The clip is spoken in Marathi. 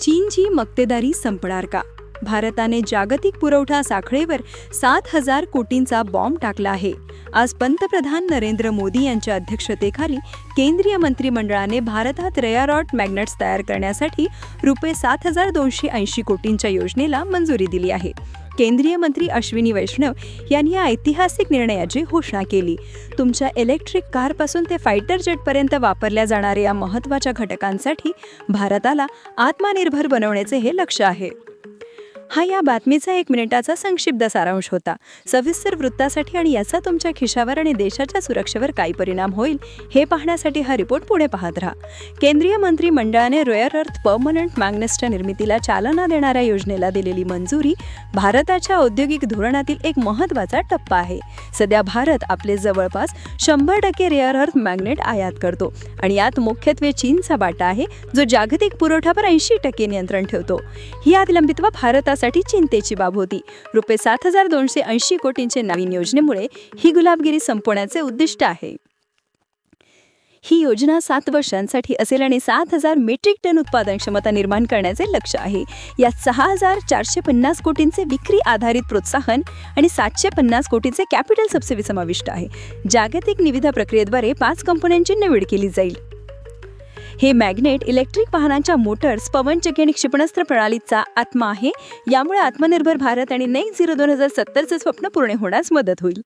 चीनची मक्तेदारी संपणार का? भारताने जागतिक पुरवठा साखळीवर सात हजार कोटींचा बॉम्ब टाकला आहे. आज पंतप्रधान नरेंद्र मोदी यांच्या अध्यक्षतेखाली केंद्रीय मंत्रिमंडळाने भारतात रेयारॉट मॅग्नेट्स तयार करण्यासाठी रुपये सात हजार दोनशे ऐंशी कोटींच्या योजनेला मंजुरी दिली आहे. केंद्रीय मंत्री अश्विनी वैष्णव यांनी या ऐतिहासिक निर्णयाची घोषणा केली. तुमच्या इलेक्ट्रिक कारपासून ते फायटर जेटपर्यंत वापरल्या जाणाऱ्या या महत्त्वाच्या घटकांसाठी भारताला आत्मनिर्भर बनवण्याचे हे लक्ष आहे. हा या बातमीचा एक मिनिटाचा संक्षिप्त सारांश होता. सविस्तर वृत्तासाठी आणि याचा तुमच्या खिशावर आणि देशाच्या सुरक्षेवर काय परिणाम होईल हे पाहण्यासाठी हा रिपोर्ट पुढे पाहत राहा. केंद्रीय मंत्रिमंडळाने रेअर अर्थ पर्मनंट मॅग्नेसच्या निर्मितीला चालना देणाऱ्या योजनेला दिलेली मंजुरी भारताच्या औद्योगिक धोरणातील एक महत्त्वाचा टप्पा आहे. सध्या भारत आपले जवळपास शंभर टक्के रेअर अर्थ मॅग्नेट आयात करतो आणि यात मुख्यत्वे चीनचा बाटा आहे जो जागतिक पुरवठ्यावर ऐंशी टक्के नियंत्रण ठेवतो. ही अवलंबित्व भारतासाठी चिंतेची बाब होती. रुपये सात हजार दोनशे ऐंशी कोटींचे नवीन योजनेमुळे ही गुलाबगिरी संपवण्याचे उद्दिष्ट आहे. ही योजना सात वर्षांसाठी असेल आणि सात हजार मेट्रिक टन उत्पादन क्षमता निर्माण करण्याचे लक्ष आहे. यात सहा हजार चारशे पन्नास कोटींचे विक्री आधारित प्रोत्साहन आणि सातशे पन्नास कोटींचे कॅपिटल सबसिडी समाविष्ट आहे. जागतिक निविदा प्रक्रियेद्वारे पाच कंपन्यांची निवड केली जाईल. हे मॅग्नेट इलेक्ट्रिक वाहनांच्या मोटर्स पवनचक्की आणि क्षेपणास्त्र प्रणालीचा आत्मा आहे. यामुळे आत्मनिर्भर भारत आणि नेक्स्ट झिरो दोन हजार सत्तरचं स्वप्न पूर्ण होण्यास मदत होईल.